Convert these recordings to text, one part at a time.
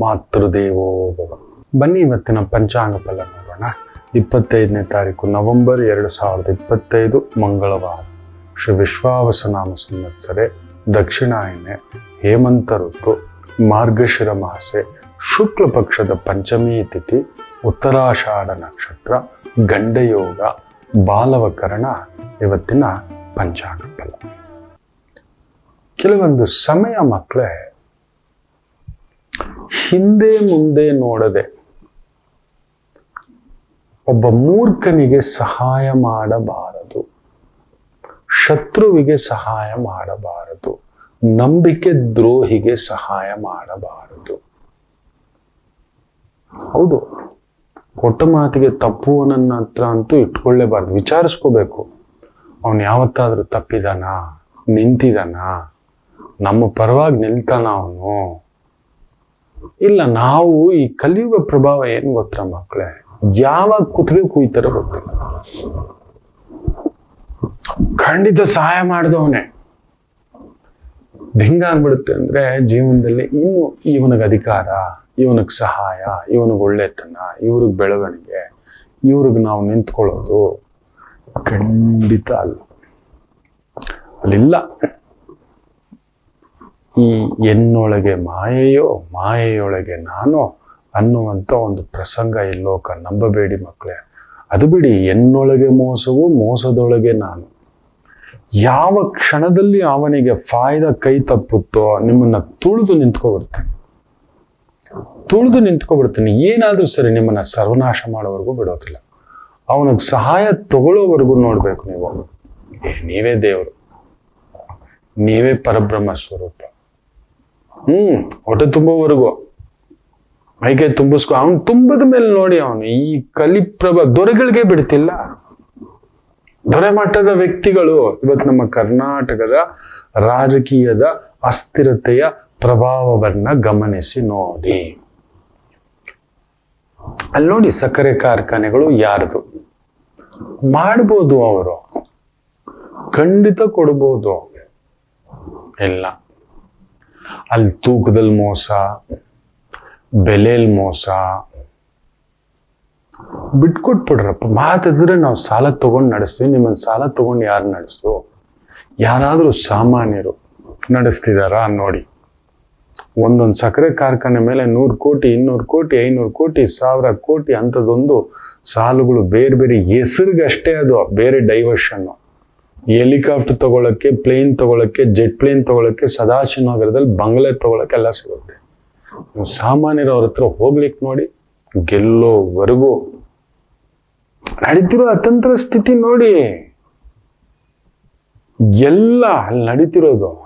ಮಾತೃದೇವೋ ಬನ್ನಿ ಇವತ್ತಿನ ಪಂಚಾಂಗ ಫಲ ನೋಡೋಣ. ಇಪ್ಪತ್ತೈದನೇ ತಾರೀಕು ನವೆಂಬರ್ ಎರಡು ಸಾವಿರದ ಇಪ್ಪತ್ತೈದು, ಮಂಗಳವಾರ. ಶ್ರೀ ವಿಶ್ವಾವಸನಾಮ ಸಂವತ್ಸರೆ, ದಕ್ಷಿಣಾಯನೆ, ಹೇಮಂತ ಋತು, ಮಾರ್ಗಶಿರ ಮಾಸೆ, ಶುಕ್ಲ ಪಕ್ಷದ ಪಂಚಮಿ ತಿಥಿ, ಉತ್ತರಾಷಾಢ ನಕ್ಷತ್ರ, ಗಂಡಯೋಗ, ಬಾಲವಕರಣ ಇವತ್ತಿನ ಪಂಚಾಂಗ ಫಲ. ಕೆಲವೊಂದು ಸಮಯ ಮಕ್ಕಳೇ ಹಿಂದೆ ಮುಂದೆ ನೋಡದೆ ಒಬ್ಬ ಮೂರ್ಖನಿಗೆ ಸಹಾಯ ಮಾಡಬಾರದು. ಶತ್ರುವಿಗೆ ಸಹಾಯ ಮಾಡಬಾರದು. ನಂಬಿಕೆ ದ್ರೋಹಿಗೆ ಸಹಾಯ ಮಾಡಬಾರದು. ಹೌದು. ಕೊಟ್ಟ ಮಾತಿಗೆ ತಪ್ಪು ನನ್ನ ಹತ್ರ ಅಂತೂ ಇಟ್ಕೊಳ್ಳೇಬಾರ್ದು. ವಿಚಾರಿಸ್ಕೋಬೇಕು. ಅವನು ಯಾವತ್ತಾದ್ರೂ ತಪ್ಪಿದಾನ? ನಿಂತಿದಾನ? ನಮ್ಮ ಪರವಾಗಿ ನಿಲ್ತಾನ ಅವನು? ಇಲ್ಲ, ನಾವು ಈ ಕಲಿಯುಗ ಪ್ರಭಾವ ಏನ್ ಗೊತ್ತಾ ಮಕ್ಕಳೇ? ಯಾವಾಗ ಕುತ್ತಿಗೆ ಕುಯ್ತಾರೋ ಗೊತ್ತಿಲ್ಲ. ಖಂಡಿತ ಸಹಾಯ ಮಾಡಿದವನೇ. ಹೆಂಗಾಗ್ಬಿಡುತ್ತೆ ಅಂದ್ರೆ ಜೀವನದಲ್ಲಿ ಇನ್ನು ಇವನಿಗೆ ಅಧಿಕಾರ, ಇವನಿಗೆ ಸಹಾಯ, ಇವನಿಗೆ ಒಳ್ಳೆತನ, ಇವ್ರಿಗೆ ಬೆಳವಣಿಗೆ, ಇವ್ರಿಗೆ ನಾವು ನಿಂತ್ಕೊಳ್ಳೋದು ಖಂಡಿತ ಅಲ್ಲ. ಅಲ್ಲಿಲ್ಲ. ಈ ಎನ್ನೊಳಗೆ ಮಾಯೆಯೋ, ಮಾಯೆಯೊಳಗೆ ನಾನು ಅನ್ನುವಂಥ ಒಂದು ಪ್ರಸಂಗ ಈ ಲೋಕ ನಂಬಬೇಡಿ ಮಕ್ಕಳೇ. ಅದು ಬಿಡಿ, ಎನ್ನೊಳಗೆ ಮೋಸವು, ಮೋಸದೊಳಗೆ ನಾನು. ಯಾವ ಕ್ಷಣದಲ್ಲಿ ಅವನಿಗೆ ಫಾಯ್ದ ಕೈ ತಪ್ಪುತ್ತೋ, ನಿಮ್ಮನ್ನ ತುಳಿದು ನಿಂತ್ಕೊಬಿಡ್ತಾನೆ. ತುಳಿದು ನಿಂತ್ಕೊಬಿಡ್ತಾನೆ. ಏನಾದರೂ ಸರಿ ನಿಮ್ಮನ್ನ ಸರ್ವನಾಶ ಮಾಡೋವರೆಗೂ ಬಿಡೋದಿಲ್ಲ. ಅವನಿಗೆ ಸಹಾಯ ತಗೊಳ್ಳೋವರೆಗೂ ನೋಡ್ಬೇಕು ನೀವು. ನೀವೇ ದೇವರು. ನೀವೇ ಪರಬ್ರಹ್ಮ ಸ್ವರೂಪ. ಹ್ಮ್, ಹೊಟ್ಟೆ ತುಂಬೋವರೆಗೂ ಮೈಕೈ ತುಂಬಿಸ್ಕೊ, ಅವನು ತುಂಬದ ಮೇಲೆ ನೋಡಿ ಅವನು, ಈ ಕಲಿಪ್ರಭ, ದೊರೆಗಳಿಗೆ ಬಿಡ್ತಿಲ್ಲ. ದೊರೆ ಮಟ್ಟದ ವ್ಯಕ್ತಿಗಳು, ಇವತ್ತು ನಮ್ಮ ಕರ್ನಾಟಕದ ರಾಜಕೀಯದ ಅಸ್ಥಿರತೆಯ ಪ್ರಭಾವವನ್ನ ಗಮನಿಸಿ ನೋಡಿ. ಅಲ್ಲಿ ನೋಡಿ ಸಕ್ಕರೆ ಕಾರ್ಖಾನೆಗಳು ಯಾರದು? ಮಾಡ್ಬೋದು ಅವರು. ಖಂಡಿತ ಕೊಡ್ಬೋದು. ಇಲ್ಲ. ಅಲ್ಲಿ ತೂಕದಲ್ಲಿ ಮೋಸ ಬೆಲೆಯಲ್ಲಿ ಮೋಸ. ಬಿಟ್ಕೊಟ್ಬಿಡ್ರಪ್ಪ ಮಾತಿದ್ರೆ ನಾವು ಸಾಲ ತಗೊಂಡು ನಡೆಸ್ತೀವಿ. ನಿಮ್ಮನ್ನು ಸಾಲ ತಗೊಂಡು ಯಾರು ನಡೆಸ್ತು ಯಾರಾದರೂ ಸಾಮಾನ್ಯರು ನಡೆಸ್ತಿದಾರಾ ನೋಡಿ. ಒಂದೊಂದು ಸಕ್ಕರೆ ಕಾರ್ಖಾನೆ ಮೇಲೆ ನೂರು ಕೋಟಿ, ಇನ್ನೂರು ಕೋಟಿ, ಐನೂರು ಕೋಟಿ, ಸಾವಿರ ಕೋಟಿ ಅಂಥದ್ದೊಂದು ಸಾಲುಗಳು ಬೇರೆ ಬೇರೆ. ಹೆಸರಿಗಷ್ಟೇ ಅದು, ಬೇರೆ ಡೈವರ್ಷನ್ನು ಹೆಲಿಕಾಪ್ಟರ್ ತಗೊಳಕ್ಕೆ ಪ್ಲೇನ್ ತಗೊಳಕ್ಕೆ ಜೆಟ್ ಪ್ಲೇನ್ ತಗೊಳಕ್ಕೆ, ಸದಾಶಿವನಗರದಲ್ಲಿ ಬಂಗ್ಲೆ ತಗೊಳಕ್ಕೆ ಎಲ್ಲ ಸಿಗುತ್ತೆ. ನೀವು ಸಾಮಾನ್ಯರವ್ರ ಹತ್ರ ಹೋಗ್ಲಿಕ್ಕೆ ನೋಡಿ, ಗೆಲ್ಲೋವರೆಗೂ ನಡೀತಿರೋ ಅತಂತ್ರ ಸ್ಥಿತಿ ನೋಡಿ. ಎಲ್ಲ ಅಲ್ಲಿ ನಡೀತಿರೋದು.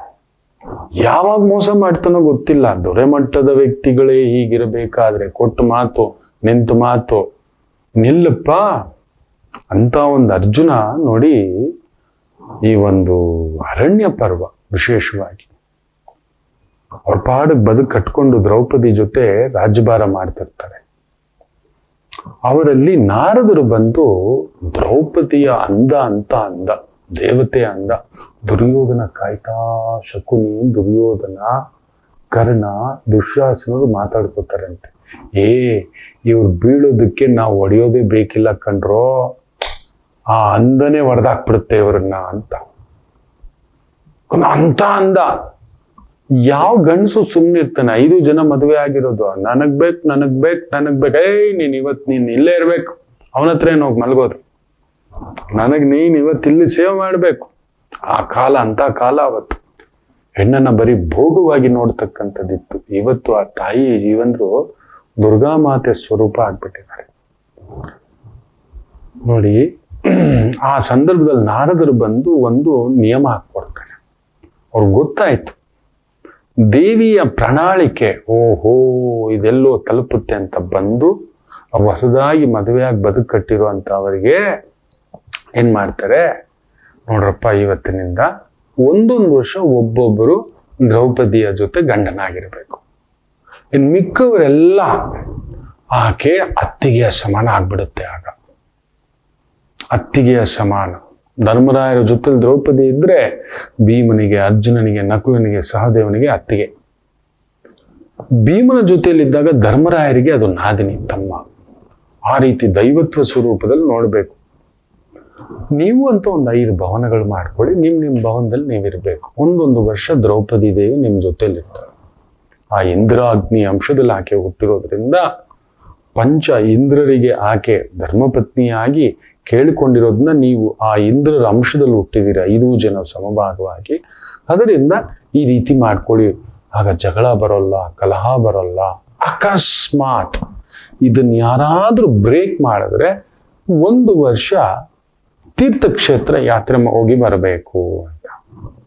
ಯಾವಾಗ ಮೋಸ ಮಾಡ್ತಾನೋ ಗೊತ್ತಿಲ್ಲ. ದೊರೆ ಮಟ್ಟದ ವ್ಯಕ್ತಿಗಳೇ ಹೀಗಿರಬೇಕಾದ್ರೆ ಕೊಟ್ಟು ಮಾತು, ನಿಂತು ಮಾತು. ನಿಲ್ಲಪ್ಪ. ಅಂತ ಒಂದು ಅರ್ಜುನ ನೋಡಿ ಈ ಒಂದು ಅರಣ್ಯ ಪರ್ವ ವಿಶೇಷವಾಗಿ. ಅವ್ರ ಪಾಡಿಗೆ ಬದುಕು ಕಟ್ಕೊಂಡು ದ್ರೌಪದಿ ಜೊತೆ ರಾಜ್ಯಭಾರ ಮಾಡ್ತಿರ್ತಾರೆ. ಅವರಲ್ಲಿ ನಾರದರು ಬಂದು ದ್ರೌಪದಿಯ ಅಂದ ಅಂತ ಅಂದ, ದೇವತೆ ಅಂದ, ದುರ್ಯೋಧನ ಕಾಯ್ತಾ ಶಕುನಿ, ದುರ್ಯೋಧನ ಕರ್ಣ, ದುಶ್ಯಾಸನರು ಮಾತಾಡ್ಕೋತಾರಂತೆ. ಏ, ಇವ್ರು ಬೀಳೋದಕ್ಕೆ ನಾವು ಒಡೆಯೋದೇ ಬೇಕಿಲ್ಲ ಕಣ್ರೋ. ಆ ಅಂದನೇ ಹೊಡೆದಾಕ್ಬಿಡುತ್ತೆ ಇವ್ರನ್ನ ಅಂತ. ಅಂತ ಅಂದ. ಯಾವ ಗಂಡಸು ಸುಮ್ಮನಿರ್ತಾನೆ ಐದು ಜನ ಮದುವೆ ಆಗಿರೋದು. ನನಗ್ ಬೇಕು ನನಗ್ ಬೇಕು ನನಗ್ ಬೇಕು. ಏಯ್, ನೀನ್ ಇವತ್ ನೀನ್ ಇಲ್ಲೇ ಇರ್ಬೇಕು. ಅವನ ಹತ್ರ ಏನು ಹೋಗಿ ಮಲ್ಗೋದು? ನನಗ್ ನೀನ್ ಇವತ್ತು ಇಲ್ಲಿ ಸೇವೆ ಮಾಡ್ಬೇಕು. ಆ ಕಾಲ, ಅಂತ ಕಾಲ ಅವತ್ತು. ಹೆಣ್ಣನ್ನ ಬರೀ ಭೋಗವಾಗಿ ನೋಡ್ತಕ್ಕಂಥದ್ದಿತ್ತು. ಇವತ್ತು ಆ ತಾಯಿ, ಜೀವಂದ್ರು ದುರ್ಗಾ ಮಾತೆ ಸ್ವರೂಪ ಆಗ್ಬಿಟ್ಟಿದ್ದಾರೆ. ನೋಡಿ ಆ ಸಂದರ್ಭದಲ್ಲಿ ನಾರದರು ಬಂದು ಒಂದು ನಿಯಮ ಹಾಕ್ಕೊಡ್ತಾರೆ. ಅವ್ರಿಗೆ ಗೊತ್ತಾಯ್ತು. ದೇವಿಯ ಪ್ರಣಾಳಿಕೆ, ಓಹೋ, ಇದೆಲ್ಲೋ ತಲುಪುತ್ತೆ ಅಂತ ಬಂದು ಹೊಸದಾಗಿ ಮದುವೆಯಾಗಿ ಬದುಕು ಕಟ್ಟಿರುವಂತ ಅವರಿಗೆ ಏನು ಮಾಡ್ತಾರೆ? ನೋಡ್ರಪ್ಪ, ಇವತ್ತಿನಿಂದ ಒಂದೊಂದು ವರ್ಷ ಒಬ್ಬೊಬ್ಬರು ದ್ರೌಪದಿಯ ಜೊತೆ ಗಂಡನಾಗಿರಬೇಕು. ಇನ್ನು ಮಿಕ್ಕವರೆಲ್ಲ ಆಕೆ ಅತ್ತಿಗೆಯ ಸಮಾನ ಆಗ್ಬಿಡುತ್ತೆ ಆಗ. ಅತ್ತಿಗೆಯ ಸಮಾನ. ಧರ್ಮರಾಯರ ಜೊತೆ ದ್ರೌಪದಿ ಇದ್ರೆ ಭೀಮನಿಗೆ, ಅರ್ಜುನನಿಗೆ, ನಕುಲನಿಗೆ, ಸಹದೇವನಿಗೆ ಅತ್ತಿಗೆ. ಭೀಮನ ಜೊತೆಯಲ್ಲಿದ್ದಾಗ ಧರ್ಮರಾಯರಿಗೆ ಅದು ನಾದಿನಿ, ತಮ್ಮ. ಆ ರೀತಿ ದೈವತ್ವ ಸ್ವರೂಪದಲ್ಲಿ ನೋಡಬೇಕು. ನೀವು ಅಂತ ಒಂದು ಐದು ಭವನಗಳು ಮಾಡ್ಕೊಳ್ಳಿ, ನಿಮ್ ನಿಮ್ಮ ಭವನದಲ್ಲಿ ನೀವಿರ್ಬೇಕು. ಒಂದೊಂದು ವರ್ಷ ದ್ರೌಪದಿ ದೇವಿ ನಿಮ್ ಜೊತೆಯಲ್ಲಿರ್ತಾರೆ ಆ ಇಂದ್ರಾಗ್ನಿ ಅಂಶದಲ್ಲಿ ಆಕೆ ಹುಟ್ಟಿರೋದ್ರಿಂದ ಪಂಚ ಇಂದ್ರರಿಗೆ ಆಕೆ ಧರ್ಮಪತ್ನಿಯಾಗಿ ಕೇಳಿಕೊಂಡಿರೋದನ್ನ ನೀವು ಆ ಇಂದ್ರರ ಅಂಶದಲ್ಲಿ ಹುಟ್ಟಿದ್ದೀರ ಐದು ಜನ ಸಮಭಾಗವಾಗಿ. ಅದರಿಂದ ಈ ರೀತಿ ಮಾಡ್ಕೊಳ್ಳಿ. ಆಗ ಜಗಳ ಬರೋಲ್ಲ, ಕಲಹ ಬರೋಲ್ಲ. ಅಕಸ್ಮಾತ್ ಇದನ್ನ ಯಾರಾದರೂ ಬ್ರೇಕ್ ಮಾಡಿದ್ರೆ ಒಂದು ವರ್ಷ ತೀರ್ಥಕ್ಷೇತ್ರ ಯಾತ್ರೆ ಹೋಗಿ ಬರಬೇಕು ಅಂತ.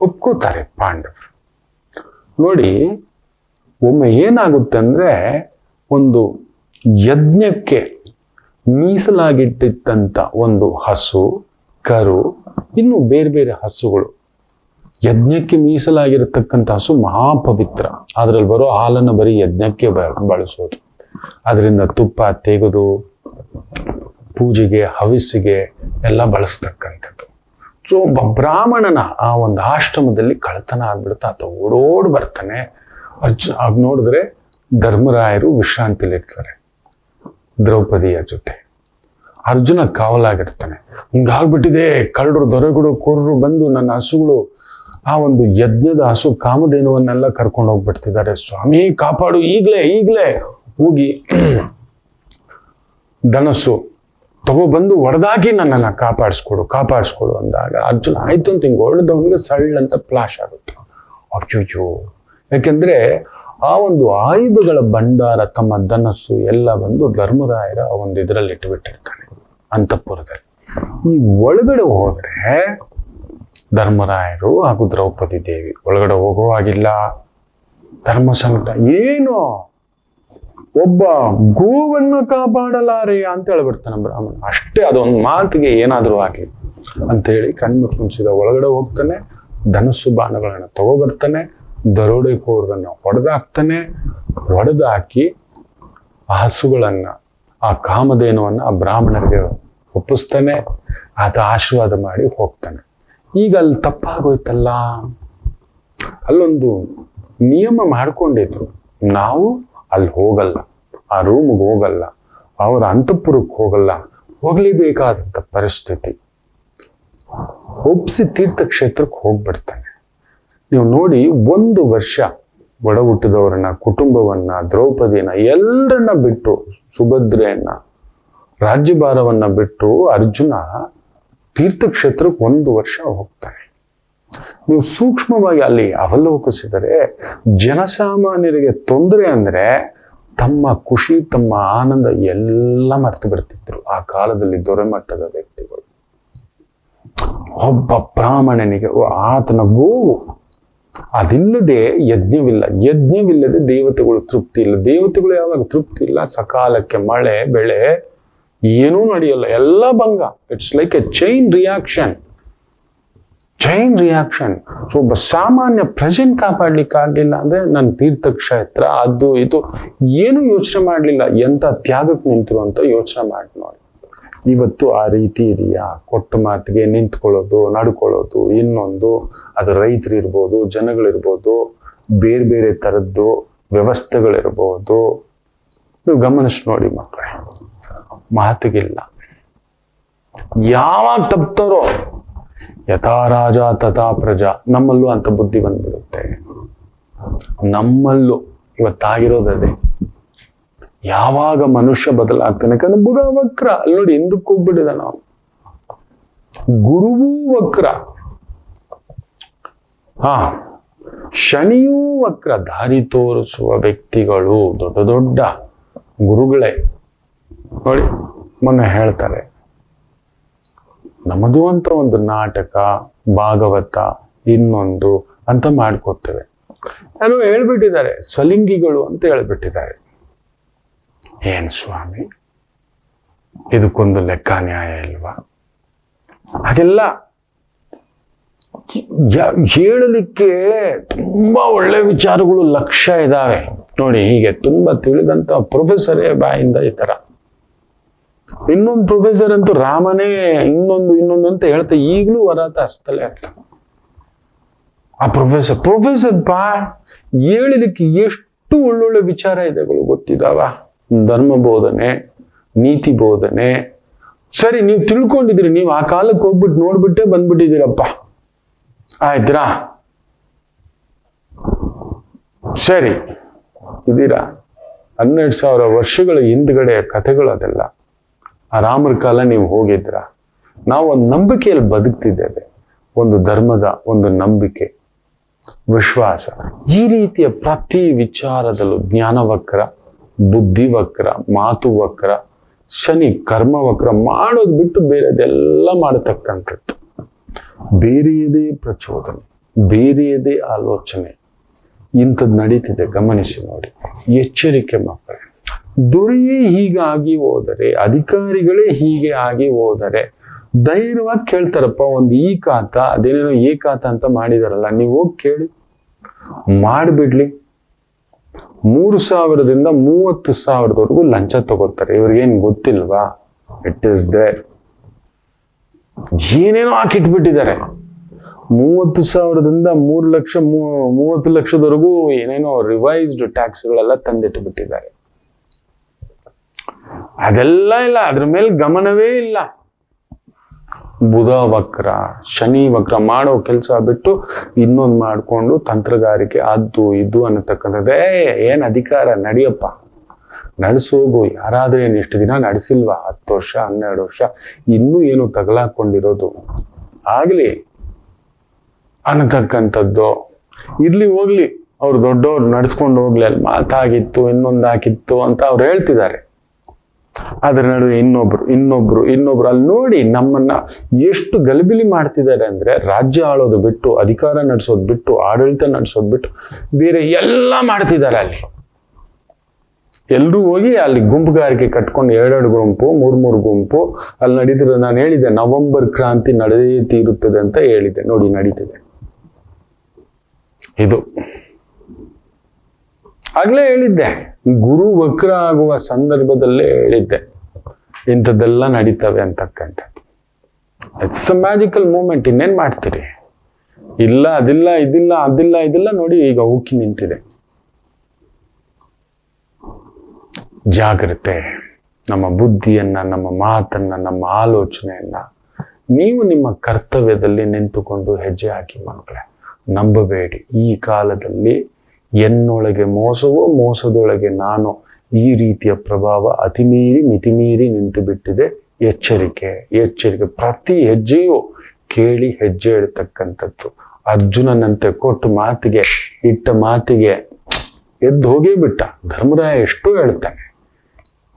ಒಪ್ಕೋತಾರೆ ಪಾಂಡವರು. ನೋಡಿ, ಒಮ್ಮೆ ಏನಾಗುತ್ತೆ ಅಂದ್ರೆ ಒಂದು ಯಜ್ಞಕ್ಕೆ ಮೀಸಲಾಗಿಟ್ಟಿದ್ದಂಥ ಒಂದು ಹಸು, ಕರು, ಇನ್ನು ಬೇರೆ ಬೇರೆ ಹಸುಗಳು. ಯಜ್ಞಕ್ಕೆ ಮೀಸಲಾಗಿರತಕ್ಕಂಥ ಹಸು ಮಹಾಪವಿತ್ರ. ಅದರಲ್ಲಿ ಬರೋ ಹಾಲನ್ನು ಬರೀ ಯಜ್ಞಕ್ಕೆ ಬಳಸೋದು. ಅದರಿಂದ ತುಪ್ಪ ತೆಗೆದು, ಪೂಜೆಗೆ ಹವಿಸ್ಸಿಗೆ ಎಲ್ಲ ಬಳಸ್ತಕ್ಕಂಥದ್ದು. ಸೊ ಒಬ್ಬ ಬ್ರಾಹ್ಮಣನ ಆ ಒಂದು ಆಶ್ರಮದಲ್ಲಿ ಕಳತನ ಆಗ್ಬಿಡುತ್ತೆ. ಆತ ಓಡೋಡ್ ಬರ್ತಾನೆ. ಅರ್ಜು ಆಗ ನೋಡಿದ್ರೆ ಧರ್ಮರಾಯರು ವಿಶ್ರಾಂತಿಲಿರ್ತಾರೆ. ದ್ರೌಪದಿಯ ಜೊತೆ. ಅರ್ಜುನ ಕಾವಲಾಗಿರ್ತಾನೆ. ಹಿಂಗಾಗ್ಬಿಟ್ಟಿದೆ. ಕಳ್ಳರು, ದೊರೆಗಳು, ಕೋರರು ಬಂದು ನನ್ನ ಹಸುಗಳು, ಆ ಒಂದು ಯಜ್ಞದ ಹಸು ಕಾಮಧೇನುವನ್ನೆಲ್ಲ ಕರ್ಕೊಂಡು ಹೋಗ್ಬಿಡ್ತಿದ್ದಾರೆ. ಸ್ವಾಮಿ, ಕಾಪಾಡು. ಈಗ್ಲೇ ಈಗ್ಲೇ ಹೋಗಿ ಧನಸ್ಸು ತಗೊಬಂದು ಹೊಡೆದಾಕಿ ನನ್ನನ್ನು ಕಾಪಾಡಿಸ್ಕೊಡು ಕಾಪಾಡಿಸ್ಕೊಡು ಅಂದಾಗ ಅರ್ಜುನ, ಆಯ್ತು ಅಂತ ಹಿಂಗೆ ಹೊಡೆದವನಿಗೆ ಸಳ್ಳಂತ ಫ್ಲಾಶ್ ಆಗುತ್ತೆ. ಅಯ್ಯೋ ಯಾಕೆಂದ್ರೆ ಆ ಒಂದು ಆಯುಧಗಳ ಭಂಡಾರ ತಮ್ಮ ಧನಸ್ಸು ಎಲ್ಲ ಬಂದು ಧರ್ಮರಾಯರ ಒಂದು ಇದರಲ್ಲಿ ಇಟ್ಟುಬಿಟ್ಟಿರ್ತಾನೆ ಅಂತಃಪುರದಲ್ಲಿ. ಈ ಒಳಗಡೆ ಹೋದ್ರೆ ಧರ್ಮರಾಯರು ಹಾಗೂ ದ್ರೌಪದಿ ದೇವಿ ಒಳಗಡೆ ಹೋಗುವಾಗಿಲ್ಲ ಧರ್ಮ ಸಂಕಟ ಏನು? ಒಬ್ಬ ಗೋವನ್ನು ಕಾಪಾಡಲಾರೆ ಅಂತ ಹೇಳ್ಬಿಡ್ತಾನೆ ಬ್ರಾಹ್ಮಣ. ಅಷ್ಟೇ ಅದೊಂದು ಮಾತಿಗೆ ಏನಾದರೂ ಆಗಲಿ ಅಂತ ಹೇಳಿ ಕಣ್ಣು ಮುಚ್ಚಿದ ಒಳಗಡೆ ಹೋಗ್ತಾನೆ. ಧನಸ್ಸು ಬಾಣಗಳನ್ನು ತಗೋಬರ್ತಾನೆ ದರೋಡೆಕೋರರನ್ನ ಹೊಡೆದಾಕ್ತಾನೆ ಹೊಡೆದಾಕಿ ಆ ಹಸುಗಳನ್ನ, ಆ ಕಾಮಧೇನುವನ್ನ ಆ ಬ್ರಾಹ್ಮಣಕ್ಕೆ ಒಪ್ಪಿಸ್ತಾನೆ, ಆತ ಆಶೀರ್ವಾದ ಮಾಡಿ ಹೋಗ್ತಾನೆ. ಈಗ ಅಲ್ಲಿ ತಪ್ಪಾಗೋಯ್ತಲ್ಲ. ಅಲ್ಲೊಂದು ನಿಯಮ ಮಾಡ್ಕೊಂಡಿದ್ರು. ನಾವು ಅಲ್ಲಿ ಹೋಗಲ್ಲ, ಆ ರೂಮ್ಗೆ ಹೋಗಲ್ಲ, ಅವರ ಅಂತಃಪುರಕ್ಕೆ ಹೋಗಲ್ಲ. ಹೋಗಲೇಬೇಕಾದಂಥ ಪರಿಸ್ಥಿತಿ. ಒಪ್ಪಿಸಿ ತೀರ್ಥಕ್ಷೇತ್ರಕ್ಕೆ ಹೋಗ್ಬಿಡ್ತಾನೆ. ನೀವು ನೋಡಿ ಒಂದು ವರ್ಷ ಒಡ ಹುಟ್ಟಿದವರನ್ನ ಕುಟುಂಬವನ್ನ, ದ್ರೌಪದಿಯನ್ನ ಎಲ್ಲರನ್ನ ಬಿಟ್ಟು ಸುಭದ್ರೆಯನ್ನ, ರಾಜ್ಯಭಾರವನ್ನ ಬಿಟ್ಟು ಅರ್ಜುನ ತೀರ್ಥಕ್ಷೇತ್ರಕ್ಕೆ ಒಂದು ವರ್ಷ ಹೋಗ್ತಾನೆ ನೀವು ಸೂಕ್ಷ್ಮವಾಗಿ ಅಲ್ಲಿ ಅವಲೋಕಿಸಿದರೆ, ಜನಸಾಮಾನ್ಯರಿಗೆ ತೊಂದರೆ ಅಂದ್ರೆ ತಮ್ಮ ಖುಷಿ, ತಮ್ಮ ಆನಂದ ಎಲ್ಲ ಮರೆತು ಬಿಡ್ತಿದ್ರು ಆ ಕಾಲದಲ್ಲಿ ದೊರೆಮಟ್ಟದ ವ್ಯಕ್ತಿಗಳು. ಒಬ್ಬ ಬ್ರಾಹ್ಮಣನಿಗೆ ಆತನ ಗೋವು ಅದಿಲ್ಲದೆ ಯಜ್ಞವಿಲ್ಲ. ಯಜ್ಞವಿಲ್ಲದೆ ದೇವತೆಗಳು ತೃಪ್ತಿ ಇಲ್ಲ. ದೇವತೆಗಳು ಯಾವಾಗ ತೃಪ್ತಿ ಇಲ್ಲ? ಸಕಾಲಕ್ಕೆ ಮಳೆ, ಬೆಳೆ ಏನೂ ನಡೆಯಲ್ಲ. ಎಲ್ಲ ಭಂಗ. It's like a chain reaction chain reaction so ಒಬ್ಬ ಸಾಮಾನ್ಯ ಪ್ರೆಸೆಂಟ್ ಕಾಪಾಡ್ಲಿಕ್ಕೆ ಆಗ್ಲಿಲ್ಲ ಅಂದ್ರೆ ನನ್ನ ತೀರ್ಥಕ್ಷೇತ್ರ, ಅದು ಇದು. ಏನು ಯೋಚನೆ ಮಾಡ್ಲಿಲ್ಲ. ಎಂತ ತ್ಯಾಗಕ್ಕೆ ನಿಂತರು ಅಂತ ಯೋಚನೆ ಮಾಡಿ ನೋಡಿ ಇವತ್ತು ಆ ರೀತಿ ಇದೆಯಾ? ಕೊಟ್ಟ ಮಾತಿಗೆ ನಿಂತ್ಕೊಳ್ಳೋದು, ನಡ್ಕೊಳ್ಳೋದು, ಇನ್ನೊಂದು, ಅದು ರೈತರು ಇರ್ಬೋದು ಜನಗಳಿರ್ಬೋದು, ಬೇರೆ ಬೇರೆ ಥರದ್ದು ವ್ಯವಸ್ಥೆಗಳಿರ್ಬೋದು. ನೀವು ಗಮನಿಸಿ ನೋಡಿ ಮಕ್ಕಳೇ ಮಾತಿಗಿಲ್ಲ. ಯಾವಾಗ ತಪ್ತಾರೋ, ಯಥಾ ರಾಜ ತಥಾ ಪ್ರಜಾ, ನಮ್ಮಲ್ಲೂ ಅಂತ ಬುದ್ಧಿ ಬಂದ್ಬಿಡುತ್ತೆ. ನಮ್ಮಲ್ಲೂ ಇವತ್ತಾಗಿರೋದದೇ. ಯಾವಾಗ ಮನುಷ್ಯ ಬದಲಾಗ್ತಾನೆ? ಯಾಕಂದ್ರೆ ಬುಧ ವಕ್ರ, ಅಲ್ಲಿ ನೋಡಿ ಹಿಂದಕ್ಕೆ ಹೋಗ್ಬಿಟ್ಟಿದ ನಾವು. ಗುರುವೂ ವಕ್ರ. ಹಾ, ಶನಿಯೂ ವಕ್ರ. ದಾರಿ ತೋರಿಸುವ ವ್ಯಕ್ತಿಗಳು ದೊಡ್ಡ ದೊಡ್ಡ ಗುರುಗಳೇ. ನೋಡಿ, ಮೊನ್ನೆ ಹೇಳ್ತಾರೆ, ನಮ್ಮದು ಅಂತ ಒಂದು ನಾಟಕ, ಭಾಗವತ, ಇನ್ನೊಂದು ಅಂತ ಮಾಡ್ಕೋತೇವೆ. ಯಾರೋ ಹೇಳ್ಬಿಟ್ಟಿದ್ದಾರೆ, ಸಲಿಂಗಿಗಳು ಅಂತ ಹೇಳ್ಬಿಟ್ಟಿದ್ದಾರೆ. ಏನ್ ಸ್ವಾಮಿ? ಇದಕ್ಕೊಂದು ಲೆಕ್ಕ ನ್ಯಾಯ ಇಲ್ವಾ? ಅದೆಲ್ಲ ಹೇಳಲಿಕ್ಕೆ ತುಂಬಾ ಒಳ್ಳೆ ವಿಚಾರಗಳು ಲಕ್ಷ ಇದಾವೆ. ನೋಡಿ, ಹೀಗೆ ತುಂಬಾ ತಿಳಿದಂತ ಪ್ರೊಫೆಸರೇ ಬಾಯಿಂದ ಈ ಥರ ಇನ್ನೊಂದು ಪ್ರೊಫೆಸರ್ ಅಂತೂ ರಾಮನೇ ಇನ್ನೊಂದು ಇನ್ನೊಂದು ಅಂತ ಹೇಳ್ತಾ ಈಗಲೂ ವರಾತ ಹಸ್ತಲೇ ಅಂತ. ಆ ಪ್ರೊಫೆಸರ್ ಪ್ರೊಫೆಸರ್ ಬಾ, ಹೇಳಲಿಕ್ಕೆ ಎಷ್ಟು ಒಳ್ಳೊಳ್ಳೆ ವಿಚಾರ ಇದೆಗಳು ಗೊತ್ತಿದಾವ? ಧರ್ಮ ಬೋಧನೆ ನೀತಿ ಬೋಧನೆ ಸರಿ, ನೀವು ತಿಳ್ಕೊಂಡಿದ್ರಿ ನೀವು ಆ ಕಾಲಕ್ಕೆ ಹೋಗ್ಬಿಟ್ಟು ನೋಡ್ಬಿಟ್ಟೆ ಬಂದ್ಬಿಟ್ಟಿದ್ದೀರಪ್ಪ. ಆಯ್ತ್ರಾ? ಸರಿ ಇದೀರಾ ಹನ್ನೆರಡು ಸಾವಿರ ವರ್ಷಗಳ ಹಿಂದ್ಗಡೆ ಕಥೆಗಳು ಅದೆಲ್ಲ. ಆ ರಾಮರ ಕಾಲ ನೀವು ಹೋಗಿದ್ರ ನಾವು ಒಂದು ನಂಬಿಕೆಯಲ್ಲಿ ಬದುಕ್ತಿದ್ದೇವೆ. ಒಂದು ಧರ್ಮದ ಒಂದು ನಂಬಿಕೆ. ವಿಶ್ವಾಸ. ಈ ರೀತಿಯ ಪ್ರತಿ ವಿಚಾರದಲ್ಲೂ ಜ್ಞಾನವಕ್ರ ಬುದ್ಧಿವಕ್ರ ಮಾತು ವಕ್ರ, ಶನಿ, ಕರ್ಮ ವಕ್ರ ಮಾಡೋದು ಬಿಟ್ಟು ಬೇರೆದೆಲ್ಲ ಮಾಡತಕ್ಕಂಥದ್ದು. ಬೇರೆಯದೇ ಪ್ರಚೋದನೆ, ಬೇರೆಯದೇ ಆಲೋಚನೆ. ಇಂಥದ್ದು ನಡೀತಿದೆ, ಗಮನಿಸಿ ನೋಡಿ. ಎಚ್ಚರಿಕೆ ಮಕ್ಕಳೇ ಹೀಗೆ ಹೀಗಾಗಿ ಹೋದರೆ, ಅಧಿಕಾರಿಗಳೇ ಹೀಗೆ ಆಗಿ ಹೋದರೆ, ಧೈರ್ಯವಾಗಿ ಕೇಳ್ತಾರಪ್ಪ, ಒಂದು ಈ ಖಾತ, ಅದೇನೇನೋ ಏಕಾತ ಅಂತ ಮಾಡಿದಾರಲ್ಲ, ನೀವು ಹೋಗಿ ಕೇಳಿ. ಮಾಡಿಬಿಡ್ಲಿ. ಮೂರು ಸಾವಿರದಿಂದ ಮೂವತ್ತು ಸಾವಿರದವರೆಗೂ ಲಂಚ ತಗೋತಾರೆ ಇವ್ರಿಗೇನು ಗೊತ್ತಿಲ್ವಾ? ಇಟ್ ಇಸ್ ದೇರ್ ಏನೇನೋ ಹಾಕಿಟ್ಬಿಟ್ಟಿದ್ದಾರೆ. ಮೂವತ್ತು ಸಾವಿರದಿಂದ ಮೂರು ಲಕ್ಷ ಮೂವತ್ತು ಲಕ್ಷದವರೆಗೂ ಏನೇನೋ ರಿವೈಸ್ಡ್ ಟ್ಯಾಕ್ಸ್ಗಳೆಲ್ಲ ತಂದಿಟ್ಟುಬಿಟ್ಟಿದ್ದಾರೆ ಅದೆಲ್ಲ ಇಲ್ಲ. ಅದ್ರ ಮೇಲೆ ಗಮನವೇ ಇಲ್ಲ. ಬುಧ ವಕ್ರ, ಶನಿ ವಕ್ರ ಮಾಡೋ ಕೆಲಸ ಬಿಟ್ಟು ಇನ್ನೊಂದು ಮಾಡಿಕೊಂಡು ತಂತ್ರಗಾರಿಕೆ ಅದು ಇದು ಅನ್ನತಕ್ಕಂಥದ್ದೇ. ಏನ್ ಅಧಿಕಾರ ನಡೆಯಪ್ಪ? ನಡೆಸೋಗು, ಯಾರಾದ್ರೂ ಏನು ಇಷ್ಟು ದಿನ ನಡೆಸಿಲ್ವಾ? ಹತ್ತು ವರ್ಷ, ಹನ್ನೆರಡು ವರ್ಷ, ಇನ್ನೂ ಏನು ತಗಲಾಕೊಂಡಿರೋದು? ಆಗಲಿ ಅನ್ನತಕ್ಕಂಥದ್ದು. ಇರ್ಲಿ, ಹೋಗ್ಲಿ. ಅವ್ರು ದೊಡ್ಡವ್ರು ನಡ್ಸ್ಕೊಂಡು ಹೋಗ್ಲಿ, ಅಲ್ಲಿ ಮಾತಾಗಿತ್ತು, ಇನ್ನೊಂದು ಹಾಕಿತ್ತು ಅಂತ ಅವ್ರು ಹೇಳ್ತಿದ್ದಾರೆ. ಅದರ ನಡುವೆ ಇನ್ನೊಬ್ರು ಇನ್ನೊಬ್ರು ಇನ್ನೊಬ್ರು ಅಲ್ಲಿ ನೋಡಿ ನಮ್ಮನ್ನ ಎಷ್ಟು ಗಲಿಬಿಲಿ ಮಾಡ್ತಿದ್ದಾರೆ ಅಂದ್ರೆ ರಾಜ್ಯ ಆಳೋದು ಬಿಟ್ಟು, ಅಧಿಕಾರ ನಡೆಸೋದು ಬಿಟ್ಟು, ಆಡಳಿತ ನಡೆಸೋದು ಬಿಟ್ಟು ಬೇರೆ ಎಲ್ಲ ಮಾಡ್ತಿದ್ದಾರೆ ಅಲ್ಲಿ. ಎಲ್ಲರೂ ಹೋಗಿ ಅಲ್ಲಿ ಗುಂಪುಗಾರಿಕೆ ಕಟ್ಕೊಂಡು ಎರಡೆರಡು ಗುಂಪು, ಮೂರ್ ಮೂರು ಗುಂಪು ಅಲ್ಲಿ ನಡೀತದೆ. ನಾನು ಹೇಳಿದೆ, ನವೆಂಬರ್ ಕ್ರಾಂತಿ ನಡೆಯುತ್ತಿರುತ್ತದೆ ತೀರುತ್ತದೆ ಅಂತ ಹೇಳಿದೆ. ನೋಡಿ ನಡೀತಿದೆ. ಇದು ಆಗ್ಲೇ ಹೇಳಿದ್ದೆ, ಗುರು ವಕ್ರ ಆಗುವ ಸಂದರ್ಭದಲ್ಲೇ ಹೇಳಿದ್ದೆ, ಇಂಥದ್ದೆಲ್ಲ ನಡೀತವೆ ಅಂತಕ್ಕಂಥದ್ದು. ಇಟ್ಸ್ ಅ ಮ್ಯಾಜಿಕಲ್ ಮೂಮೆಂಟ್ ಇನ್ನೇನ್ ಮಾಡ್ತೀರಿ? ಇಲ್ಲ, ಅದಿಲ್ಲ, ಇದಿಲ್ಲ ಅದಿಲ್ಲ, ಇದಿಲ್ಲ ನೋಡಿ ಈಗ ಉಕ್ಕಿ ನಿಂತಿದೆ. ಜಾಗ್ರತೆ, ನಮ್ಮ ಬುದ್ಧಿಯನ್ನ, ನಮ್ಮ ಮಾತನ್ನ, ನಮ್ಮ ಆಲೋಚನೆಯನ್ನ ನೀವು ನಿಮ್ಮ ಕರ್ತವ್ಯದಲ್ಲಿ ನಿಂತುಕೊಂಡು ಹೆಜ್ಜೆ ಹಾಕಿ ಮಕ್ಕಳೇ, ನಂಬಬೇಡಿ, ಈ ಕಾಲದಲ್ಲಿ ಎನ್ನೊಳಗೆ ಮೋಸವೋ, ಮೋಸದೊಳಗೆ ನಾನು, ಈ ರೀತಿಯ ಪ್ರಭಾವ ಅತಿಮೀರಿ, ಮಿತಿಮೀರಿ ನಿಂತು ಬಿಟ್ಟಿದೆ. ಎಚ್ಚರಿಕೆ ಎಚ್ಚರಿಕೆ. ಪ್ರತಿ ಹೆಜ್ಜೆಯೂ ಕೇಳಿ ಹೆಜ್ಜೆ ಇಡ್ತಕ್ಕಂಥದ್ದು ಅರ್ಜುನನಂತೆ ಕೊಟ್ಟು ಮಾತಿಗೆ, ಇಟ್ಟ ಮಾತಿಗೆ ಎದ್ದು ಹೋಗೇ ಬಿಟ್ಟ. ಧರ್ಮರಾಯ ಎಷ್ಟು ಹೇಳ್ತಾನೆ.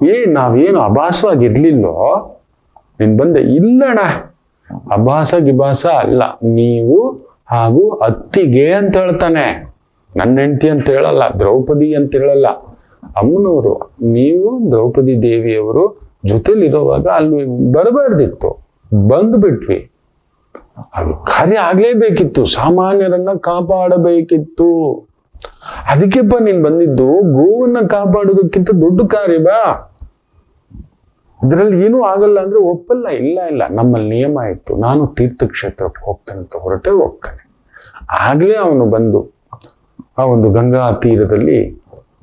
ಏ, ನಾವೇನು ಅಭಾಸವಾಗಿರ್ಲಿಲ್ಲೋ? ನೀನ್ ಬಂದೆ, ಇಲ್ಲಣ್ಣ. ಅಭಾಸ ಗಿಭಾಸ ಅಲ್ಲ. ನೀವು ಹಾಗೂ ಅತ್ತಿಗೆ ಅಂತ ಹೇಳ್ತಾನೆ. ನನ್ನ ಹೆಂಡತಿ ಅಂತ ಹೇಳಲ್ಲ, ದ್ರೌಪದಿ ಅಂತ ಹೇಳಲ್ಲ. ಅಮ್ಮನವರು, ನೀವು ದ್ರೌಪದಿ ದೇವಿಯವರು ಜೊತೆಲಿರುವಾಗ ಅಲ್ಲಿ ಬರಬಾರ್ದಿತ್ತು, ಬಂದುಬಿಟ್ವಿ. ಅದು ಕಾರ್ಯ ಆಗ್ಲೇಬೇಕಿತ್ತು, ಸಾಮಾನ್ಯರನ್ನ ಕಾಪಾಡಬೇಕಿತ್ತು. ಅದಕ್ಕೆಪ್ಪ ನೀನ್ ಬಂದಿದ್ದು, ಗೋವನ್ನ ಕಾಪಾಡೋದಕ್ಕಿಂತ ದೊಡ್ಡ ಕಾರ್ಯ ಬಾ. ಇದರಲ್ಲಿ ಏನೂ ಆಗಲ್ಲ ಅಂದ್ರೆ ಒಪ್ಪಲ್ಲ, ಇಲ್ಲ ಇಲ್ಲ. ನಮ್ಮಲ್ಲಿ ನಿಯಮ ಇತ್ತು, ನಾನು ತೀರ್ಥಕ್ಷೇತ್ರಕ್ಕೆ ಹೋಗ್ತೇನೆ ಅಂತ ಹೊರಟೆ ಹೋಗ್ತಾನೆ. ಆಗ್ಲೇ ಅವನು ಬಂದು ಆ ಒಂದು ಗಂಗಾ ತೀರದಲ್ಲಿ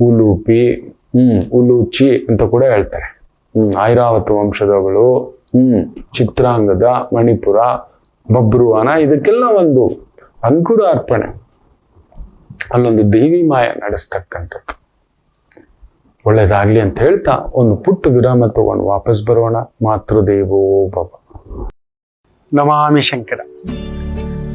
ಉಲೂಪಿ ಹ್ಮ್ ಉಲೂಚಿ ಅಂತ ಕೂಡ ಹೇಳ್ತಾರೆ. ಹ್ಮ್, ಐರಾವತ ವಂಶದವಳು, ಹ್ಮ್, ಚಿತ್ರಾಂಗದ, ಮಣಿಪುರ, ಬಬ್ರುವಾನ ಇದಕ್ಕೆಲ್ಲ ಒಂದು ಅಂಕುರ ಅರ್ಪಣೆ. ಅಲ್ಲೊಂದು ದೇವಿ ಮಾಯ ನಡೆಸ್ತಕ್ಕಂಥದ್ದು. ಒಳ್ಳೇದಾಗ್ಲಿ ಅಂತ ಹೇಳ್ತಾ ಒಂದು ಪುಟ್ಟ ವಿರಾಮ ತಗೊಂಡು ವಾಪಸ್ ಬರೋಣ. ಮಾತೃದೇವೋ ಭವ. ನಮಾಮಿ ಶಂಕರ.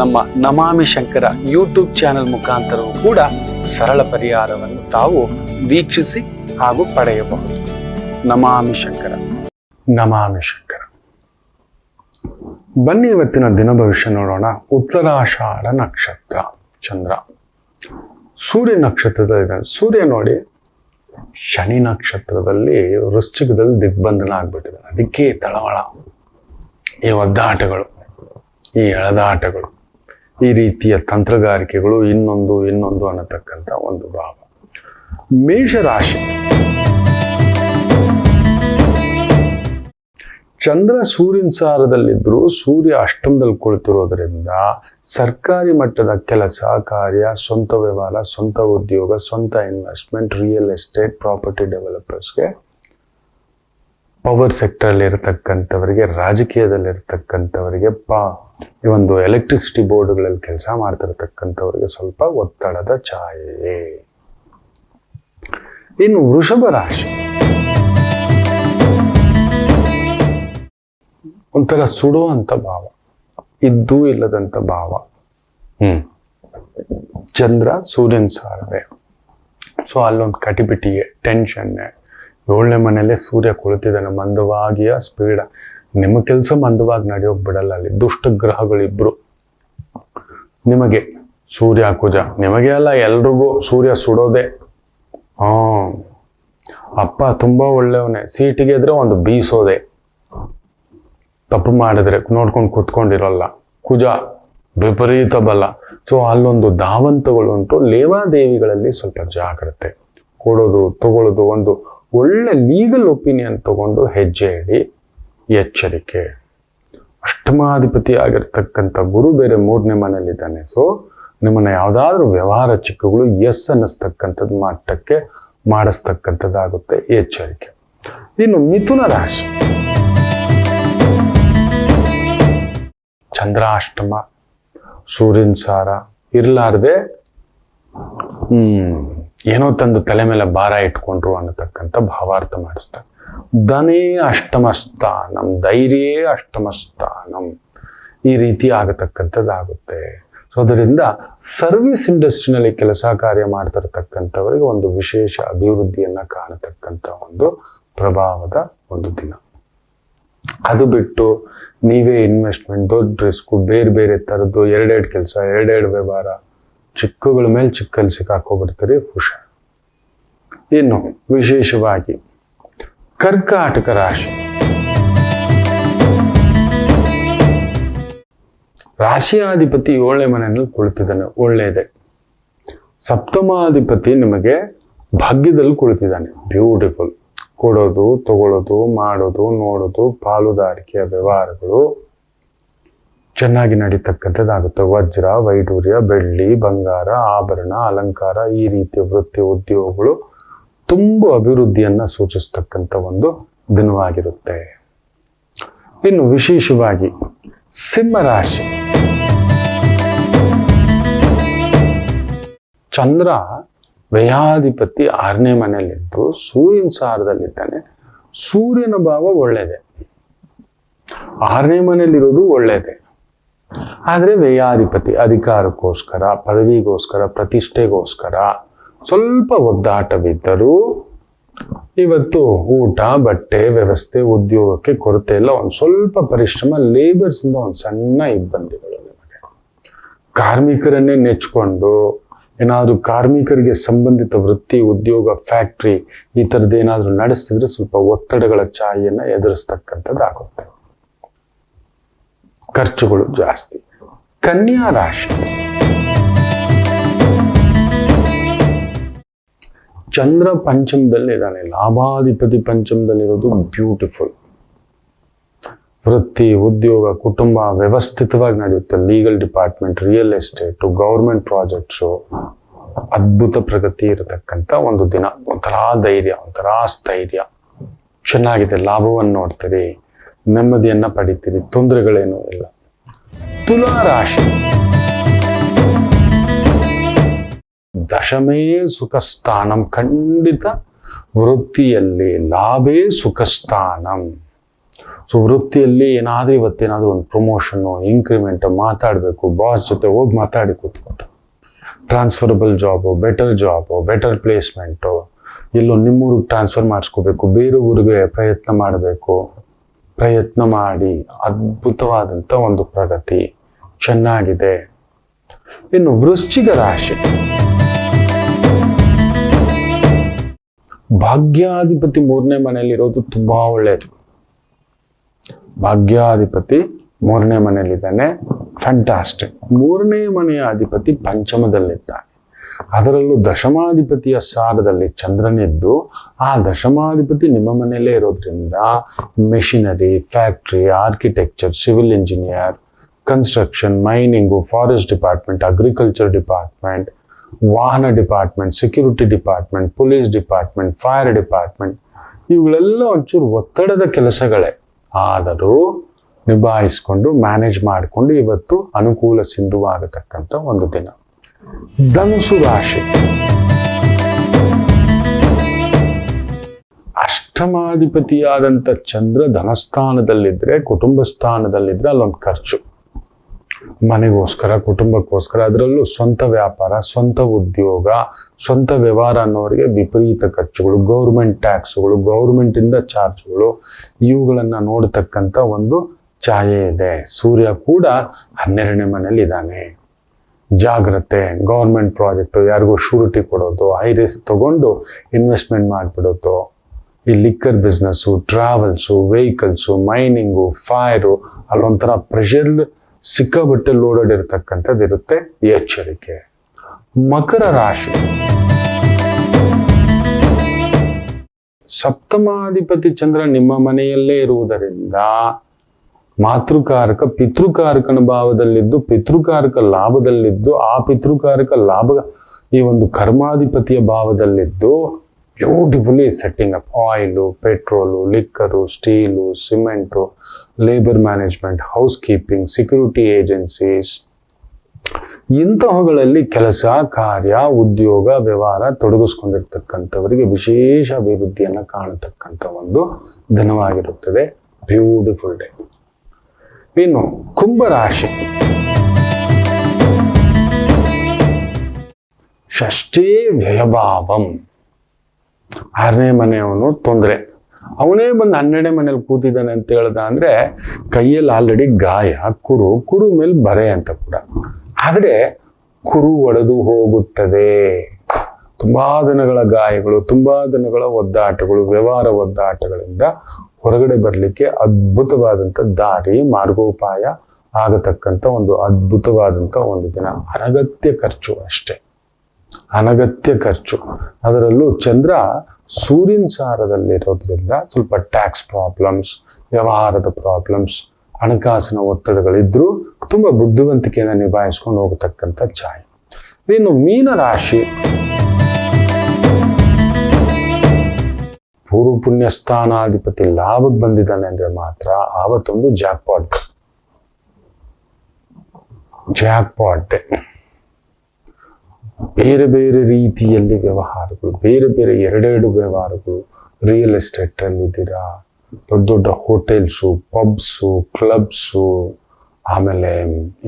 ನಮ್ಮ ನಮಾಮಿ ಶಂಕರ ಯೂಟ್ಯೂಬ್ ಚಾನೆಲ್ ಮುಖಾಂತರವೂ ಕೂಡ ಸರಳ ಪರಿಹಾರವನ್ನು ತಾವು ವೀಕ್ಷಿಸಿ ಹಾಗೂ ಪಡೆಯಬಹುದು. ನಮಾಮಿ ಶಂಕರ. ನಮಾಮಿ ಶಂಕರ. ಬನ್ನಿ ಇವತ್ತಿನ ದಿನ ಭವಿಷ್ಯ ನೋಡೋಣ. ಉತ್ತರಾಷಾಢ ನಕ್ಷತ್ರ, ಚಂದ್ರ. ಸೂರ್ಯ ನಕ್ಷತ್ರದ ಇದೆ. ಸೂರ್ಯ ನೋಡಿ, ಶನಿ ನಕ್ಷತ್ರದಲ್ಲಿ ವೃಶ್ಚಿಕದಲ್ಲಿ ದಿಗ್ಬಂಧನ ಆಗ್ಬಿಟ್ಟಿದೆ ಅದಕ್ಕೆ ತಳವಳ. ಈ ಒದ್ದಾಟಗಳು, ಈ ಎಳೆದಾಟಗಳು. ಈ ರೀತಿಯ ತಂತ್ರಗಾರಿಕೆಗಳು ಇನ್ನೊಂದು ಇನ್ನೊಂದು ಅನ್ನತಕ್ಕಂಥ ಒಂದು ಭಾವ. ಮೇಷರಾಶಿ. ಚಂದ್ರ ಸೂರ್ಯನ ಸಾರದಲ್ಲಿದ್ದರೂ ಸೂರ್ಯ ಅಷ್ಟಮದಲ್ಲಿ ಕುಳಿತಿರೋದ್ರಿಂದ ಸರ್ಕಾರಿ ಮಟ್ಟದ ಕೆಲಸ, ಕಾರ್ಯ, ಸ್ವಂತ ವ್ಯವಹಾರ, ಸ್ವಂತ ಉದ್ಯೋಗ, ಸ್ವಂತ ಇನ್ವೆಸ್ಟ್ಮೆಂಟ್ ರಿಯಲ್ ಎಸ್ಟೇಟ್ ಪ್ರಾಪರ್ಟಿ ಡೆವಲಪರ್ಸ್ಗೆ ಪವರ್ ಸೆಕ್ಟರಲ್ಲಿ ಇರತಕ್ಕಂಥವರಿಗೆ ರಾಜಕೀಯದಲ್ಲಿ ಇರತಕ್ಕಂಥವರಿಗೆ ಪ, ಈ ಒಂದು ಎಲೆಕ್ಟ್ರಿಸಿಟಿ ಬೋರ್ಡ್ಗಳಲ್ಲಿ ಕೆಲಸ ಮಾಡ್ತಿರತಕ್ಕಂಥವರಿಗೆ ಸ್ವಲ್ಪ ಒತ್ತಡದ ಛಾಯೆ. ಇನ್ನು ವೃಷಭ ರಾಶಿ. ಒಂಥರ ಸುಡುವಂತ ಭಾವ, ಇದ್ದೂ ಇಲ್ಲದಂತ ಭಾವ. ಹ್ಮ್. ಚಂದ್ರ, ಸೂರ್ಯನ್ ಸಾರದೆ ಸೊ ಅಲ್ಲೊಂದು ಕಟಿಬಿಟಿಗೆ ಟೆನ್ಷನ್ ಏಳನೇ ಮನೆಯಲ್ಲೇ ಸೂರ್ಯ ಕುಳಿತಿದ್ದಾನೆ, ಮಂದವಾಗಿಯ ಸ್ಪೀಡ. ನಿಮ್ಮ ಕೆಲಸ ಮಂದವಾಗಿ ನಡೆಯೋಕ್ ಬಿಡಲ್ಲ ಅಲ್ಲಿ, ದುಷ್ಟ ಗ್ರಹಗಳಿಬ್ರು. ನಿಮಗೆ ಸೂರ್ಯ ಕುಜ, ನಿಮಗೆ ಅಲ್ಲ, ಎಲ್ರಿಗೂ ಸೂರ್ಯ ಸುಡೋದೆ. ಹಾ. ಅಪ್ಪ ತುಂಬಾ ಒಳ್ಳೆಯವನೇ, ಸೀಟಿಗೆ ಇದ್ರೆ ಒಂದು ಬೀಸೋದೆ. ತಪ್ಪು ಮಾಡಿದ್ರೆ ನೋಡ್ಕೊಂಡು ಕೂತ್ಕೊಂಡಿರೋಲ್ಲ. ಕುಜ, ವಿಪರೀತ ಬಲ. ಸೊ ಅಲ್ಲೊಂದು ಧಾವಂತಗಳುಂಟು, ಲೇವಾದೇವಿಗಳಲ್ಲಿ ಸ್ವಲ್ಪ ಜಾಗ್ರತೆ. ಕೊಡೋದು ತಗೊಳ್ಳೋದು ಒಂದು ಒಳ್ಳೆ ಲೀಗಲ್ ಒಪಿನಿಯನ್ ತಗೊಂಡು ಹೆಜ್ಜೆ ಇಡಿ, ಎಚ್ಚರಿಕೆ ಅಷ್ಟಮಾಧಿಪತಿ ಆಗಿರ್ತಕ್ಕಂಥ ಗುರು ಬೇರೆ ಮೂರನೇ ಮನೇಲಿದ್ದಾನೆ ಸೊ ನಿಮ್ಮನ್ನ ಯಾವುದಾದ್ರೂ ವ್ಯವಹಾರ ಚಿಕ್ಕಗಳು ಎಸ್ ಅನ್ನಿಸ್ತಕ್ಕಂಥದ್ದು ಮಟ್ಟಕ್ಕೆ ಮಾಡಿಸ್ತಕ್ಕಂಥದ್ದಾಗುತ್ತೆ ಎಚ್ಚರಿಕೆ. ಇನ್ನು ಮಿಥುನ ರಾಶಿ. ಚಂದ್ರಾಷ್ಟಮ, ಸೂರ್ಯನ ಸಾರ, ಇರಲಾರ್ದೆ, ಹ್ಮ್ ಏನೋ ತಂದು ತಲೆ ಮೇಲೆ ಭಾರ ಇಟ್ಕೊಂಡ್ರು ಅನ್ನತಕ್ಕಂಥ ಭಾವಾರ್ಥ ಮಾಡಿಸ್ತಾರೆ. ಧನೇ ಅಷ್ಟಮಸ್ತ ಸ್ಥಾನಂ ಧೈರ್ಯೇ ಅಷ್ಟಮಸ್ತ ಸ್ಥಾನಂ ಈ ರೀತಿ ಆಗತಕ್ಕಂಥದ್ದಾಗುತ್ತೆ. ಸೊ ಅದರಿಂದ ಸರ್ವಿಸ್ ಇಂಡಸ್ಟ್ರಿನಲ್ಲಿ ಕೆಲಸ ಕಾರ್ಯ ಮಾಡ್ತಿರ್ತಕ್ಕಂಥವರಿಗೆ ಒಂದು ವಿಶೇಷ ಅಭಿವೃದ್ಧಿಯನ್ನ ಕಾಣತಕ್ಕಂಥ ಒಂದು ಪ್ರಭಾವದ ಒಂದು ದಿನ. ಅದು ಬಿಟ್ಟು ನೀವೇ ಇನ್ವೆಸ್ಟ್ಮೆಂಟ್ ದೊಡ್ಡ ರಿಸ್ಕು ಬೇರೆ ಬೇರೆ ಥರದ್ದು ಎರಡೆರಡು ಕೆಲಸ, ಎರಡೆರಡು ವ್ಯವಹಾರ ಚಿಕ್ಕಗಳ ಮೇಲೆ ಚಿಕ್ಕಲ್ಲಿ ಸಿಕ್ಕಾಕೋಬಿಡ್ತೀರಿ ಹುಷಾರ್. ಇನ್ನು ವಿಶೇಷವಾಗಿ ಕರ್ಕಾಟಕ ರಾಶಿ. ರಾಶಿಯಾಧಿಪತಿ ಒಳ್ಳೆ ಮನೆಯಲ್ಲಿ ಕುಳಿತಿದ್ದಾನೆ, ಒಳ್ಳೆಯದೇ. ಸಪ್ತಮಾಧಿಪತಿ ನಿಮಗೆ ಭಾಗ್ಯದಲ್ಲಿ ಕುಳಿತಿದ್ದಾನೆ, ಬ್ಯೂಟಿಫುಲ್. ಕೊಡೋದು, ತಗೊಳ್ಳೋದು, ಮಾಡೋದು, ನೋಡೋದು, ಪಾಲುದಾರಿಕೆಯ ವ್ಯವಹಾರಗಳು. ಚೆನ್ನಾಗಿ ನಡೀತಕ್ಕಂಥದ್ದಾಗುತ್ತೆ. ವಜ್ರ, ವೈಡೂರ್ಯ, ಬೆಳ್ಳಿ, ಬಂಗಾರ, ಆಭರಣ, ಅಲಂಕಾರ, ಈ ರೀತಿಯ ವೃತ್ತಿ ಉದ್ಯೋಗಗಳು ತುಂಬ ಅಭಿವೃದ್ಧಿಯನ್ನು ಸೂಚಿಸ್ತಕ್ಕಂಥ ಒಂದು ದಿನವಾಗಿರುತ್ತೆ. ಇನ್ನು ವಿಶೇಷವಾಗಿ ಸಿಂಹರಾಶಿ. ಚಂದ್ರ ವ್ಯಯಾಧಿಪತಿ ಆರನೇ ಮನೆಯಲ್ಲಿದ್ದು ಸೂರ್ಯನ ಸಾರದಲ್ಲಿದ್ದಾನೆ. ಸೂರ್ಯನ ಭಾವ ಒಳ್ಳೆಯದೇ. ಆರನೇ ಮನೆಯಲ್ಲಿರೋದು ಒಳ್ಳೆಯದೇ. ಆದರೆ ವ್ಯಯಾಧಿಪತಿ, ಅಧಿಕಾರಕ್ಕೋಸ್ಕರ, ಪದವಿಗೋಸ್ಕರ, ಪ್ರತಿಷ್ಠೆಗೋಸ್ಕರ ಸ್ವಲ್ಪ ಒದ್ದಾಟವಿದ್ದರೂ ಇವತ್ತು ಊಟ, ಬಟ್ಟೆ, ವ್ಯವಸ್ಥೆ, ಉದ್ಯೋಗಕ್ಕೆ ಕೊರತೆ ಇಲ್ಲ. ಒಂದು ಸ್ವಲ್ಪ ಪರಿಶ್ರಮ ಲೇಬರ್ಸ್ ಇಂದ ಒಂದು ಸಣ್ಣ ಇಬ್ಬಂದಿಗಳು ನಿಮಗೆ. ಕಾರ್ಮಿಕರನ್ನೇ ನೆಚ್ಕೊಂಡು ಏನಾದರೂ ಕಾರ್ಮಿಕರಿಗೆ ಸಂಬಂಧಿತ ವೃತ್ತಿ, ಉದ್ಯೋಗ ಫ್ಯಾಕ್ಟ್ರಿ ಈ ಥರದ್ದು ಏನಾದರೂ ನಡೆಸಿದ್ರೆ ಸ್ವಲ್ಪ ಒತ್ತಡಗಳ ಛಾಯೆಯನ್ನು ಎದುರಿಸ್ತಕ್ಕಂಥದ್ದಾಗುತ್ತೆ. ಖರ್ಚುಗಳು ಜಾಸ್ತಿ. ಕನ್ಯಾ ರಾಶಿ. ಚಂದ್ರ ಪಂಚಮದಲ್ಲಿ ಇದ್ದಾನೆ. ಲಾಭಾಧಿಪತಿ ಪಂಚಮದಲ್ಲಿರೋದು ಬ್ಯೂಟಿಫುಲ್ ವೃತ್ತಿ, ಉದ್ಯೋಗ, ಕುಟುಂಬ ವ್ಯವಸ್ಥಿತವಾಗಿ ನಡೆಯುತ್ತೆ. Legal department real estate government projects ಅದ್ಭುತ ಪ್ರಗತಿ ಇರತಕ್ಕಂಥ ಒಂದು ದಿನ. ಒಂಥರ ಧೈರ್ಯ, ಒಂಥರ ಸ್ಥೈರ್ಯ ಚೆನ್ನಾಗಿದೆ. ಲಾಭವನ್ನು ನೋಡ್ತೀರಿ. ನೆಮ್ಮದಿಯನ್ನ ಪಡಿತೀರಿ ತೊಂದರೆಗಳೇನೂ ಇಲ್ಲ. ತುಲಾ ರಾಶಿ ದಶಮೇ ಸುಖಸ್ಥಾನಂ. ಖಂಡಿತ ವೃತ್ತಿಯಲ್ಲಿ ಲಾಭೇ ಸುಖಸ್ಥಾನಂ. ಸೊ ವೃತ್ತಿಯಲ್ಲಿ ಏನಾದರೂ ಇವತ್ತೇನಾದರೂ ಒಂದು ಪ್ರಮೋಷನ್ನು ಇಂಕ್ರಿಮೆಂಟ್ ಮಾತಾಡಬೇಕು. ಬಾಸ್ ಜೊತೆ ಹೋಗಿ ಮಾತಾಡಿ ಕೂತ್ಕೊಂಡು. Transferable job better job better placement ಎಲ್ಲೋ ನಿಮ್ಮೂರಿಗೆ ಟ್ರಾನ್ಸ್ಫರ್ ಮಾಡಿಸ್ಕೋಬೇಕು. ಬೇರೆ ಊರಿಗೆ ಪ್ರಯತ್ನ ಮಾಡಬೇಕು. ಪ್ರಯತ್ನ ಮಾಡಿ ಅದ್ಭುತವಾದಂಥ ಒಂದು ಪ್ರಗತಿ ಚೆನ್ನಾಗಿದೆ. ಇನ್ನು ವೃಶ್ಚಿಕ ರಾಶಿ. ಭಾಗ್ಯಾಧಿಪತಿ ಮೂರನೇ ಮನೆಯಲ್ಲಿರೋದು ತುಂಬಾ ಒಳ್ಳೆಯದು ಭಾಗ್ಯಾಧಿಪತಿ ಮೂರನೇ ಮನೆಯಲ್ಲಿದ್ದಾನೆ. ಫ್ಯಾಂಟಾಸ್ಟಿಕ್ ಮೂರನೇ ಮನೆಯ ಅಧಿಪತಿ ಪಂಚಮದಲ್ಲಿದ್ದಾನೆ. ಅದರಲ್ಲೂ ದಶಮಾಧಿಪತಿಯ ಸಾರದಲ್ಲಿ ಚಂದ್ರನಿದ್ದು, ಆ ದಶಮಾಧಿಪತಿ ನಿಮ್ಮ ಮನೆಯಲ್ಲೇ ಇರೋದ್ರಿಂದ machinery factory architecture civil engineer construction mining forest department agriculture department ವಾಹನ department security department police department fire department ಇವುಗಳೆಲ್ಲ ಒಂಚೂರು ಒತ್ತಡದ ಕೆಲಸಗಳೇ. ಆದರೂ ನಿಭಾಯಿಸ್ಕೊಂಡು ಮ್ಯಾನೇಜ್ ಮಾಡಿಕೊಂಡು ಇವತ್ತು ಅನುಕೂಲ ಸಿಂಧುವಾಗತಕ್ಕಂಥ ಒಂದು ದಿನ. ಧನುಸು ರಾಶಿ ಅಷ್ಟಮಾಧಿಪತಿಯಾದಂಥ ಚಂದ್ರ ಧನಸ್ಥಾನದಲ್ಲಿದ್ದರೆ ಕುಟುಂಬ ಸ್ಥಾನದಲ್ಲಿದ್ದರೆ ಅಲ್ಲೊಂದು ಖರ್ಚು. ಮನೆಗೋಸ್ಕರ, ಕುಟುಂಬಕ್ಕೋಸ್ಕರ, ಅದರಲ್ಲೂ ಸ್ವಂತ ವ್ಯಾಪಾರ, ಸ್ವಂತ ಉದ್ಯೋಗ, ಸ್ವಂತ ವ್ಯವಹಾರ ಅನ್ನೋರಿಗೆ ವಿಪರೀತ ಖರ್ಚುಗಳು, ಗೌರ್ಮೆಂಟ್ ಟ್ಯಾಕ್ಸ್ಗಳು, ಗೌರ್ಮೆಂಟಿಂದ ಚಾರ್ಜ್ಗಳು, ಇವುಗಳನ್ನು ನೋಡತಕ್ಕಂಥ ಒಂದು ಛಾಯೆ ಇದೆ. ಸೂರ್ಯ ಕೂಡ ಹನ್ನೆರಡನೇ ಮನೇಲಿ ಇದ್ದಾನೆ ಜಾಗ್ರತೆ ಗೌರ್ಮೆಂಟ್ ಪ್ರಾಜೆಕ್ಟು ಯಾರಿಗೂ ಶೂರಿಟಿ ಕೊಡೋದು ಹೈ ರಿಸ್ಕ್ ತಗೊಂಡು ಇನ್ವೆಸ್ಟ್ಮೆಂಟ್ ಮಾಡಿಬಿಡೋದು. ಈ liquor business travels vehicles mining fire ಅಲ್ಲೊಂಥರ pressure ಸಿಕ್ಕಾಬಿಟ್ಟು ಲೋಡೆಡ್ ಇರತಕ್ಕಂಥದ್ದು ಇರುತ್ತೆ ಎಚ್ಚರಿಕೆ. ಮಕರ ರಾಶಿ. ಸಪ್ತಮಾಧಿಪತಿ ಚಂದ್ರ ನಿಮ್ಮ ಮನೆಯಲ್ಲೇ ಇರುವುದರಿಂದ ಮಾತೃಕಾರಕ ಪಿತೃಕಾರಕನ ಭಾವದಲ್ಲಿದ್ದು ಪಿತೃಕಾರಕ ಲಾಭದಲ್ಲಿದ್ದು, ಆ ಪಿತೃಕಾರಕ ಲಾಭ ಈ ಒಂದು ಕರ್ಮಾಧಿಪತಿಯ ಭಾವದಲ್ಲಿದ್ದು beautifully setting up oil petrol liquor steel cement labour management housekeeping security agencies ಇಂತಹಗಳಲ್ಲಿ ಕೆಲಸ, ಕಾರ್ಯ, ಉದ್ಯೋಗ, ವ್ಯವಹಾರ ತೊಡಗಿಸ್ಕೊಂಡಿರ್ತಕ್ಕಂಥವರಿಗೆ ವಿಶೇಷ ಅಭಿವೃದ್ಧಿಯನ್ನು ಕಾಣತಕ್ಕಂಥ ಒಂದು ದಿನವಾಗಿರುತ್ತದೆ. ಬ್ಯೂಟಿಫುಲ್ ಡೇ ಇನ್ನು ಕುಂಭರಾಶಿ. ಷಷ್ಠಿ ವ್ಯಯಭಾವಂ. ಆರನೇ ಮನೆಯವನು ತೊಂದರೆ. ಅವನೇ ಬಂದು ಹನ್ನೆರಡನೇ ಮನೇಲಿ ಕೂತಿದ್ದಾನೆ ಅಂತ ಹೇಳ್ದ ಅಂದ್ರೆ ಕೈಯಲ್ಲಿ ಆಲ್ರೆಡಿ ಗಾಯ, ಕುರು ಕುರು ಮೇಲೆ ಬರೆ ಅಂತ ಕೂಡ. ಆದರೆ ಕುರು ಒಡೆದು ಹೋಗುತ್ತದೆ. ತುಂಬಾ ದಿನಗಳ ಗಾಯಗಳು, ತುಂಬಾ ದಿನಗಳ ಒದ್ದಾಟಗಳು, ವ್ಯವಹಾರ ಒದ್ದಾಟಗಳಿಂದ ಹೊರಗಡೆ ಬರಲಿಕ್ಕೆ ಅದ್ಭುತವಾದಂಥ ದಾರಿ, ಮಾರ್ಗೋಪಾಯ ಆಗತಕ್ಕಂಥ ಒಂದು ಅದ್ಭುತವಾದಂಥ ಒಂದು ದಿನ. ಅನಗತ್ಯ ಖರ್ಚು ಅಷ್ಟೇ. ಅನಗತ್ಯ ಖರ್ಚು. ಅದರಲ್ಲೂ ಚಂದ್ರ ಸೂರ್ಯನ ಸಾರದಲ್ಲಿರೋದ್ರಿಂದ ಸ್ವಲ್ಪ ಟ್ಯಾಕ್ಸ್ ಪ್ರಾಬ್ಲಮ್ಸ್ ವ್ಯವಹಾರದ ಪ್ರಾಬ್ಲಮ್ಸ್ ಹಣಕಾಸಿನ ಒತ್ತಡಗಳಿದ್ರೂ ತುಂಬ ಬುದ್ಧಿವಂತಿಕೆಯನ್ನು ನಿಭಾಯಿಸ್ಕೊಂಡು ಹೋಗತಕ್ಕಂಥ ಛಾಯೆ. ಇನ್ನು ಮೀನರಾಶಿ. ಪೂರ್ವ ಪುಣ್ಯ ಸ್ಥಾನಾಧಿಪತಿ ಲಾಭಕ್ಕೆ ಬಂದಿದ್ದಾನೆ ಅಂದ್ರೆ ಮಾತ್ರ ಆವತ್ತೊಂದು ಜಾಕ್ಪಾಟ್ ಜಾಕ್ಪಾಟ್ ಬೇರೆ ಬೇರೆ ರೀತಿಯಲ್ಲಿ ವ್ಯವಹಾರಗಳು, ಬೇರೆ ಬೇರೆ ಎರಡೆರಡು ವ್ಯವಹಾರಗಳು ರಿಯಲ್ ಎಸ್ಟೇಟ್ ಅಲ್ಲಿ ಇದ್ದೀರಾ? ದೊಡ್ಡ ದೊಡ್ಡ ಹೋಟೆಲ್ಸು ಪಬ್ಸು ಕ್ಲಬ್ಸು ಆಮೇಲೆ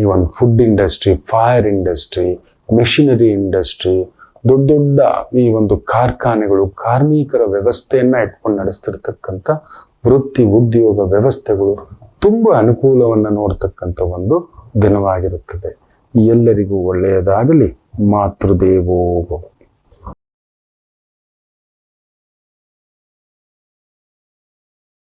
ಈ ಒಂದು food industry fire industry machinery industry ದೊಡ್ಡ ದೊಡ್ಡ ಈ ಒಂದು ಕಾರ್ಖಾನೆಗಳು, ಕಾರ್ಮಿಕರ ವ್ಯವಸ್ಥೆಯನ್ನ ಇಟ್ಕೊಂಡು ನಡೆಸ್ತಿರ್ತಕ್ಕಂಥ ವೃತ್ತಿ ಉದ್ಯೋಗ ವ್ಯವಸ್ಥೆಗಳು ತುಂಬ ಅನುಕೂಲವನ್ನು ನೋಡ್ತಕ್ಕಂಥ ಒಂದು ದಿನವಾಗಿರುತ್ತದೆ. ಎಲ್ಲರಿಗೂ ಒಳ್ಳೆಯದಾಗಲಿ. ಮಾತೃದೇವೋ